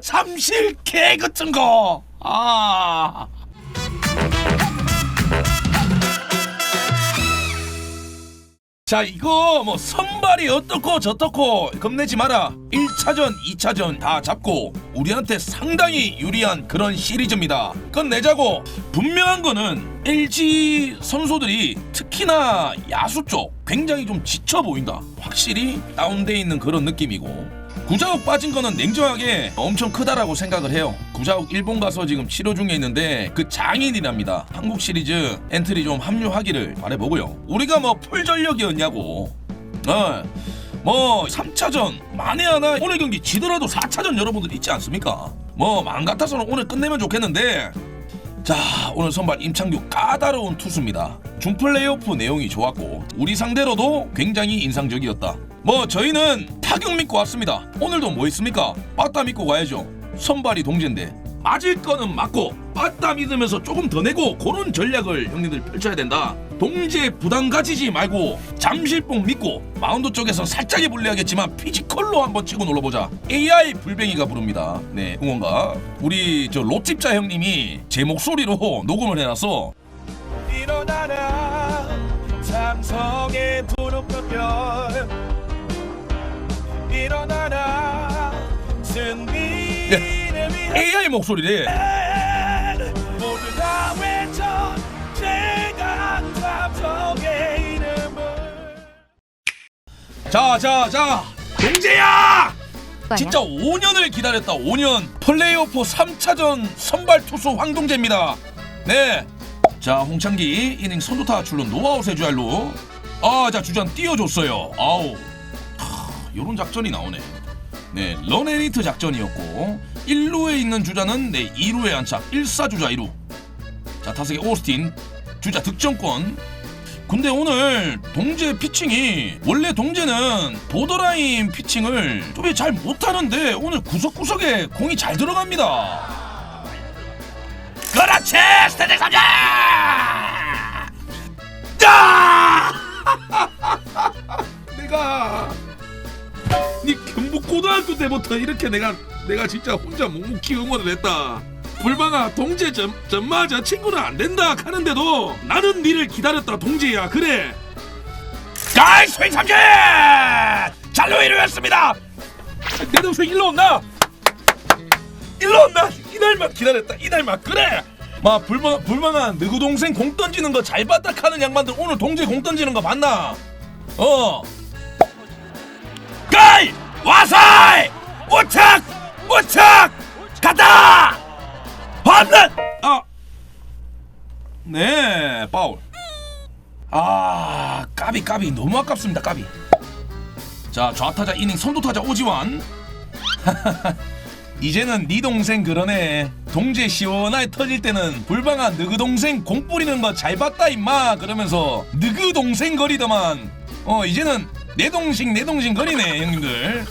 잠실 개 같은 거. 아. 자 이거 뭐 선발이 어떻고 저떻고 겁내지 마라. 1차전 2차전 다 잡고 우리한테 상당히 유리한 그런 시리즈입니다. 끝내자고. 분명한 거는 LG 선수들이 특히나 야수 쪽 굉장히 좀 지쳐 보인다. 확실히 다운돼 있는 그런 느낌이고 구자욱 빠진 거는 냉정하게 엄청 크다라고 생각을 해요. 구자욱 일본 가서 지금 치료 중에 있는데 그 장인이랍니다. 한국 시리즈 엔트리 좀 합류하기를 바래보고요. 우리가 뭐 풀전력이었냐고. 어. 뭐 3차전 만에 하나 오늘 경기 지더라도 4차전 여러분들 있지 않습니까? 뭐 마음 같아서는 오늘 끝내면 좋겠는데 자 오늘 선발 임창규 까다로운 투수입니다. 준 플레이오프 내용이 좋았고 우리 상대로도 굉장히 인상적이었다. 뭐 저희는 타격 믿고 왔습니다. 오늘도 뭐 있습니까? 빠따 믿고 가야죠. 선발이 동제인데 맞을 거는 맞고 빠따 믿으면서 조금 더 내고 그런 전략을 형님들 펼쳐야 된다. 동제 부담 가지지 말고 잠실봉 믿고 마운드 쪽에서 살짝이 불리하겠지만 피지컬로 한번 치고 놀러보자. AI 불뱅이가 부릅니다. 네 응원가. 우리 저 롯집자 형님이 제 목소리로 녹음을 해놨어 일어나라. 삼성의 푸른별. 일어나라. 승리를 위해 AI 목소리래 자 자 자 동재야! 진짜 5년을 기다렸다 5년. 플레이오프 3차전 선발 투수 황동재입니다. 네 자 홍창기 이닝 선두타 출루 노아웃 해주알로. 아 자 주전 띄워줬어요. 아우. 하, 요런 작전이 나오네. 네 런에리트 작전이었고 1루에 있는 주자는 네 2루에 안착 1사 주자 2루. 자 타석의 오스틴 주자 득점권 근데 오늘 동재 피칭이 원래 동재는 보더라인 피칭을 좀잘 못하는데 오늘 구석구석에 공이 잘 들어갑니다. 그렇지 스테디 삼자. 야! 내가 네 경북 고등학교 때부터 이렇게 내가 내가 진짜 혼자 묵묵히 응원을 했다. 불방아 동재 점 점마저 친구는 안 된다 하는데도 나는 니를 기다렸다 동재야 그래. 가이 스윙 삼진 잘로 이루었습니다. 내 동생 일로 온나? 일로 온나? 이날만 기다렸다 이날만 그래. 마 불망 불망한 너구 동생 공 던지는 거 잘 봤다 하는 양반들 오늘 동재 공 던지는 거 봤나? 어. 가이 와사이 우착 우착 가다 홈런 아. 네 파울. 아 까비 까비. 너무 아깝습니다 까비. 자 좌타자 이닝 선두타자 오지환. 이제는 네 동생 그러네. 동재 시원하게 터질 때는 불방아 너그 동생 공 뿌리는 거 잘 봤다 임마. 그러면서 너그 동생 거리더만. 어 이제는 내 동생 내 동생 거리네 형님들.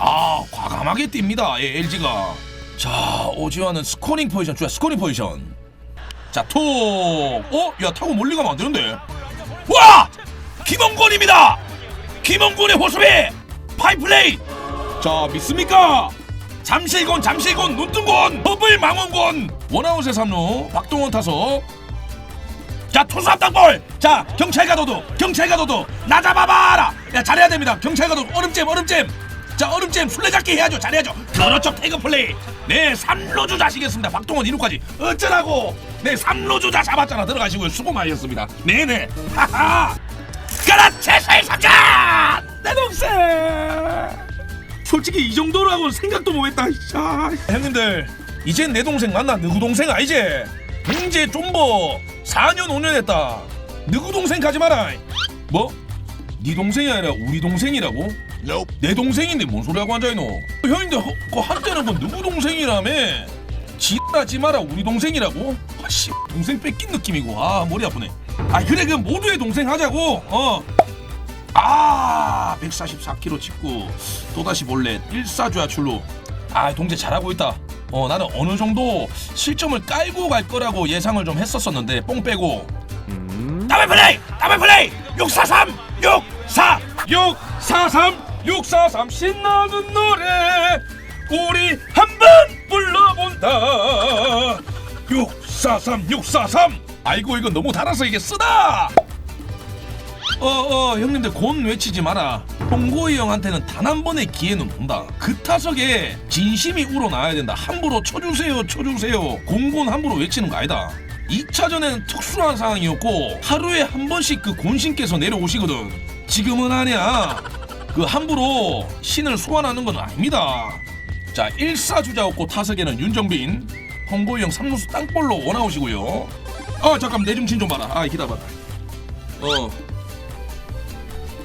아 과감하게 뜁니다 예, LG가 자 오지환은 스코링 포지션 주야 스코링 포지션. 자톡. 어? 야 타고 멀리 가면 안 되는데. 와! 김원곤입니다! 김원곤의 호수비! 파이플레이! 자 믿습니까? 잠실곤 잠실곤 눈뜬곤 버블 망원곤. 원아웃의 3루 박동원 타석. 자 투수 앞당볼! 자 경찰 가도도 경찰 가도도 나 잡아봐라! 야 잘해야 됩니다. 경찰 가도 얼음잼 얼음잼 자 얼음잼 술래잡기 해야죠. 잘해야죠. 그렇죠 태그 플레이. 네 3루주 자시겠습니다. 박동원 2루까지. 어쩌라고. 네 3루주 자 잡았잖아. 들어가시고요. 수고 많으셨습니다. 네네. 하하. 그렇지 세상자 내 동생! 솔직히 이 정도라고 생각도 못했다 아, 형님들 이젠 내 동생 맞나? 누구 동생 아니지? 동재 좀버. 4년 5년 했다. 누구 동생 가지 마라. 뭐? 네 동생이 아니라 우리 동생이라고? 내 동생인데 뭔 소리 하고 앉아있노? 형인데 허- 그 한때는 뭐 누구 동생이라며? 지하지 마라 우리 동생이라고? 아씨 동생 뺏긴 느낌이고. 아 머리 아프네. 아 그래 그 모두의 동생 하자고. 어. 아 144kg 찍고 또다시 몰래 1사주야 출루. 아 동재 잘하고 있다. 어 나는 어느 정도 실점을 깔고 갈 거라고 예상을 좀 했었었는데 뽕 빼고. 더블 플레이! 더블 플레이! 643 64 643 643 신나는 노래 우리 한 간다. 643 643 아이고 이거 너무 달아서 이게 쓰다. 어어 형님들 곤 외치지 마라. 홍고이 형한테는 단 한 번의 기회는 온다. 그 타석에 진심이 우러나야 된다. 함부로 쳐주세요 쳐주세요. 공곤 함부로 외치는 거 아니다. 2차전에는 특수한 상황이었고 하루에 한 번씩 그 곤신께서 내려오시거든. 지금은 아니야 그 함부로 신을 소환하는 건 아닙니다. 자 1사주자 없고 타석에는 윤정빈 홍고이 형 3루수 땅볼로 원아웃이고요. 아 잠깐 내 중심 좀 봐라. 아 기다려봐. 어.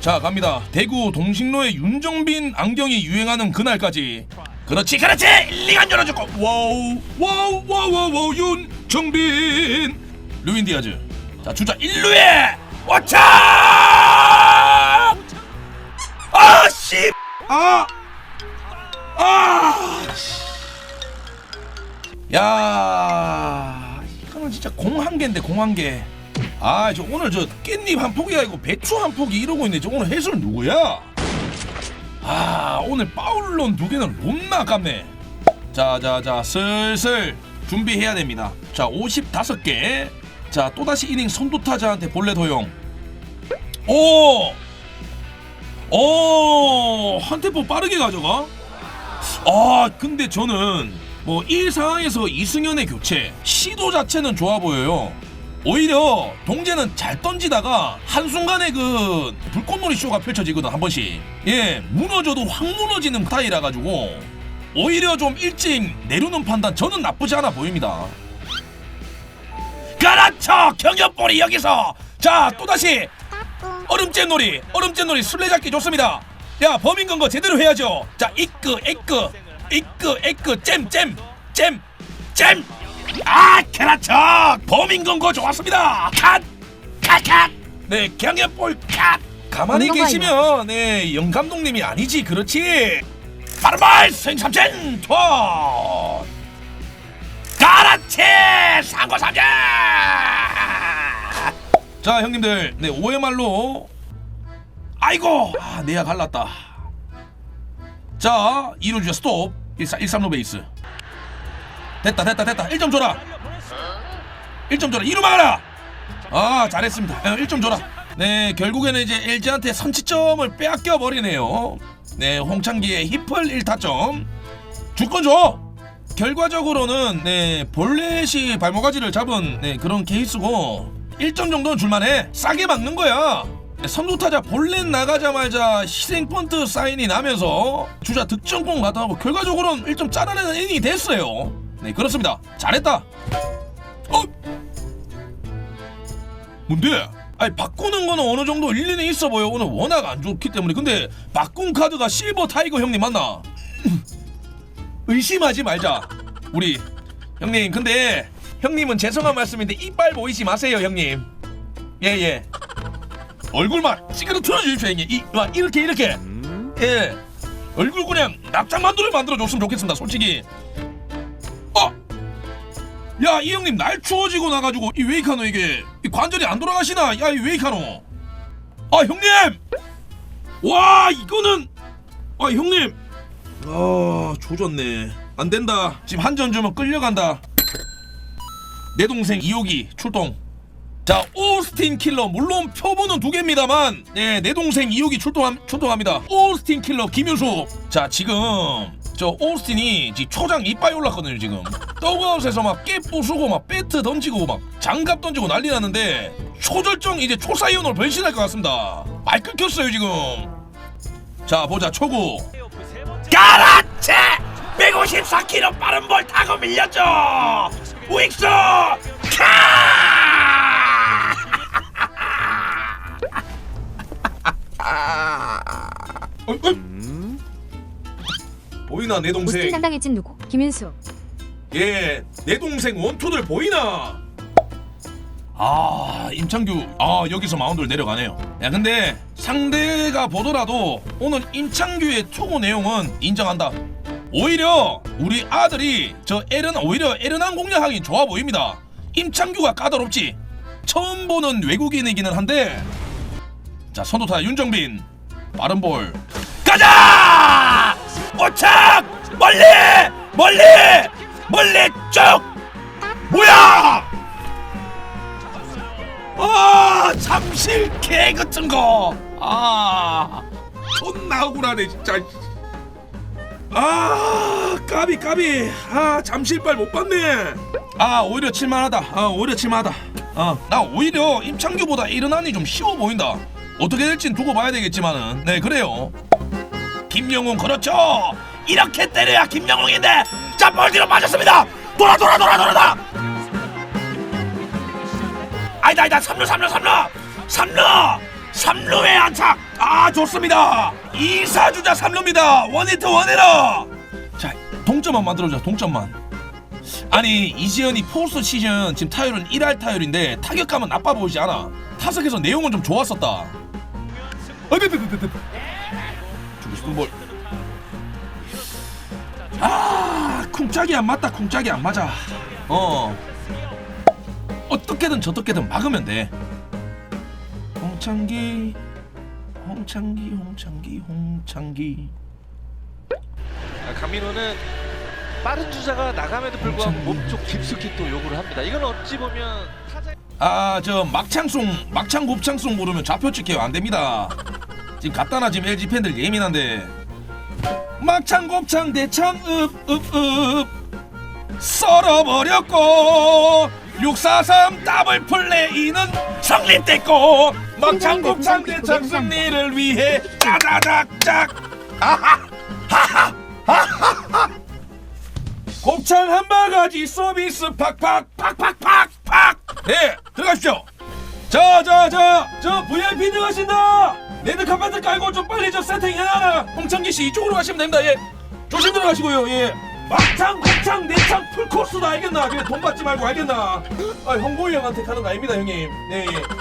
자 갑니다. 대구 동식로의 윤정빈 안경이 유행하는 그날까지. 그렇지 그렇지! 리간 열어주고. 와우 와우 와우 와우 와우 윤정빈! 루인 디아즈. 자 주자 1루에 와차 아 아! 야, 이거는 진짜 공 한 개인데 공 한 개. 아, 저 오늘 저 깻잎 한 폭이 아니고 배추 한 폭이 이러고 있네. 저 오늘 해설 누구야? 아, 오늘 파울론 두 개는 롬나 아깝네. 자, 자, 자, 슬슬 준비해야 됩니다. 자, 55개. 자, 또다시 이닝 선두 타자한테 본래 도용. 오! 오! 한 템포 빠르게 가져가? 아 근데 저는 뭐이 상황에서 이승현의 교체 시도 자체는 좋아 보여요. 오히려 동재는 잘 던지다가 한순간에 그 불꽃놀이 쇼가 펼쳐지거든 한 번씩 예 무너져도 확 무너지는 스타일이라 가지고 오히려 좀 일찍 내려놓는 판단 저는 나쁘지 않아 보입니다 그렇죠 경협볼이 여기서 자 또다시 얼음째 놀이 얼음째 놀이 술래잡기 좋습니다. 야 범인 건거 제대로 해야죠. 자 이끄 이끄 이끄 이끄 잼잼잼잼아 그렇죠 범인 건거 좋았습니다. 컷컷컷네 경협볼 컷 가만히 계시면 네 영감독님이 아니지 그렇지. 바로말 생삼진 투 그렇지 상고 삼진 자 형님들. 네 오해 말로. 아이고! 아, 내야 갈랐다. 자 2루 주자 스톱. 1, 1 3루 베이스. 됐다 됐다 됐다. 1점 줘라. 1점 줘라. 2루 막아라! 아 잘했습니다. 1점 줘라. 네 결국에는 이제 LG한테 선취점을 빼앗겨 버리네요. 네 홍창기의 히플 1타점. 줄건 줘! 결과적으로는 네 볼넷이 발목가지를 잡은 네, 그런 케이스고 1점 정도는 줄만해. 싸게 막는 거야. 네, 선두 타자 볼넷 나가자마자 희생 펀트 사인이 나면서 주자 득점권 가다하고 결과적으로는 1점 짜내는 이닝이 됐어요. 네 그렇습니다. 잘했다. 어? 뭔데? 아니 바꾸는 거는 어느 정도 일리는 있어 보여. 오늘 워낙 안 좋기 때문에. 근데 바꾼 카드가 실버 타이거 형님 맞나? 의심하지 말자. 우리 형님 근데 형님은 죄송한 말씀인데 이빨 보이지 마세요 형님. 예예. 얼굴만 찌그러뜨려 주십시오 형님. 이, 막 이렇게 이렇게. 예. 얼굴 그냥 납작만두를 만들어 줬으면 좋겠습니다 솔직히. 어? 야 이 형님 날 추워지고 나가지고 이 웨이카노 이게 이 관절이 안 돌아가시나? 야 이 웨이카노. 아 형님! 와 이거는 아 형님. 아 조졌네. 안 된다. 지금 한 전 주면 끌려간다 내 동생 이호기 출동. 자 오스틴 킬러. 물론 표본은 두 개입니다만. 네, 내 동생 이호기 출동함, 출동합니다. 오스틴 킬러 김윤수. 자 지금 저 오스틴이 지금 초장 이빨이 올랐거든요 지금. 떡아웃에서 막 깨 부수고 막 배트 던지고 막 장갑 던지고 난리 났는데 초절정 이제 초사이온으로 변신할 것 같습니다. 말 끊겼어요 지금. 자 보자 초구. 가라체 154km 빠른 볼 타고 밀렸죠 카 어, 어? 보이나 내 오스틴 동생 상당해진 누구? 김윤수. 예, 내 동생 원투들 보이나? 아, 임창규, 아 여기서 마운드를 내려가네요. 야, 근데 상대가 보더라도 오늘 임창규의 투구 내용은 인정한다. 오히려 우리 아들이 저 에른 오히려 에르난 공략하기 좋아 보입니다. 임창규가 까다롭지. 처음 보는 외국인이기는 한데. 자, 선두타 윤정빈 빠른 볼 가자! 오착 멀리 멀리 멀리 쭉 뭐야 아 잠실 개 같은 거아 존나 억울하네 진짜 아 까비 까비. 아 잠실발 못 봤네. 아 오히려 칠만하다. 아 오히려 칠만하다. 어나 오히려 임창규보다 이른한이 좀 쉬워 보인다. 어떻게 될진 두고 봐야 되겠지만은. 네 그래요. 김영웅 그렇죠. 이렇게 때려야 김영웅인데 자 멀티로 맞았습니다. 돌아 돌아 돌아 돌아 아니다 아니다. 3루 3루 3루. 3루! 3루에 안착 아 좋습니다 2사주자 3루입니다 원히트 원에러 자 동점만 만들어줘 동점만 아니 이지현이 포스트 시즌 지금 타율은 1할 타율인데 타격감은 나빠 보이지 않아 타석에서 내용은 좀 좋았었다 네. 주고 싶은 볼. 아, 쿵짝이 안 맞다. 쿵짝이 안 맞아. 어. 어떻게든 저떻게든 막으면 돼. 홍창기, 홍창기, 홍창기, 홍창기. 아, 강민호는 빠른 주자가 나감에도 불구하고 몸쪽 깊숙이 또 요구를 합니다. 이건 어찌 보면 타자 아, 저 막창송, 막창 곱창송 모르면 좌표 찍혀요. 안 됩니다. 지금 갖다나 지금 LG 팬들 예민한데. 막창 곱창 대창 읍읍읍 썰어버렸고 643 더블 플레이는 성립됐고 막창 곱창 대창 승리를 위해 아하 하하 하 하하. 곱창 한 바가지 서비스 팍팍 팍팍팍 팍. 네 들어가십시오 자자자저 VIP 들어가신다. 레드 카페트 깔고 좀 빨리 저 세팅 해놔라. 홍창기 씨 이쪽으로 가시면 됩니다. 예. 조심 들어가시고요. 예. 막창 곱창 내창 풀코스다. 알겠나? 돈 받지 말고 알겠나? 아 형보이 형한테 가는 거 아닙니다 형님. 네 예.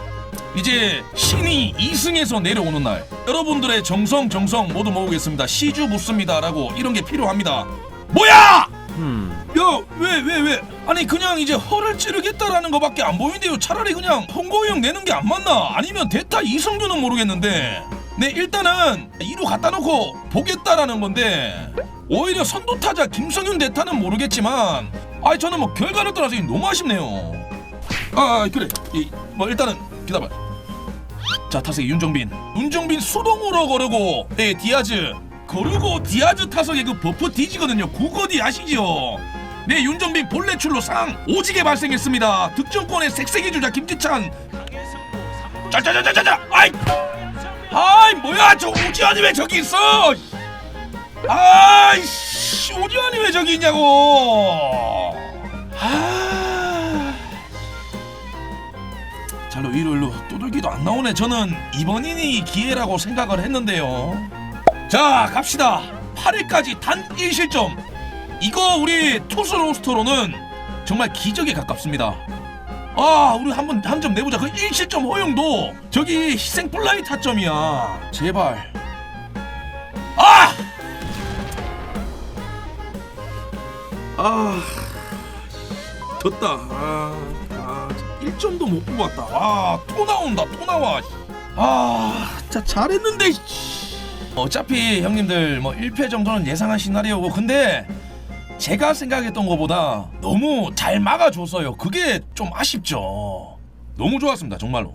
이제 신이 2승에서 내려오는 날 여러분들의 정성 정성 모두 모으겠습니다 시주 묻습니다라고 이런 게 필요합니다 뭐야! 야, 왜, 왜, 왜? 아니, 그냥 이제 허를 찌르겠다라는 거밖에 안 보이는데요. 차라리 그냥 홍고형 내는 게 안 맞나? 아니면 대타 이성규는 모르겠는데. 네, 일단은 2루 갖다 놓고 보겠다라는 건데, 오히려 선두타자 김성윤 대타는 모르겠지만, 아니, 저는 뭐 결과를 떠나서 너무 아쉽네요. 아, 그래. 이, 뭐, 일단은 기다려. 자, 타석에 윤정빈. 윤정빈 수동으로 거르고, 예, 디아즈. 거르고 디아즈 타석에 그 버프 뒤지거든요. 구거디 아시죠? 네, 윤정빈 본래 출로 상 오지게 발생했습니다. 득점권의 색색이 주자 김지찬. 짜자자자자자. 아이, 아이 뭐야 저 오지환이 왜 저기 있어? 아이씨, 오지환이 왜 저기 있냐고. 아. 잘로 위로 일로 두들기도 안 나오네. 저는 이번 이닝이 기회라고 생각을 했는데요. 자 갑시다. 8회까지 단 1실점. 이거 우리 투수 로스터로는 정말 기적에 가깝습니다. 아 우리 한번 한 점 내보자. 그 1실점 허용도 저기 희생 플라이 타점이야. 제발. 아! 아 졌다. 아, 아 1점도 못 뽑았다. 아 또 나온다 또 나와. 아 진짜 잘했는데 씨. 어차피 형님들 뭐 1패 정도는 예상한 시나리오고 근데 제가 생각했던 것보다 너무 잘 막아줬어요. 그게 좀 아쉽죠. 너무 좋았습니다 정말로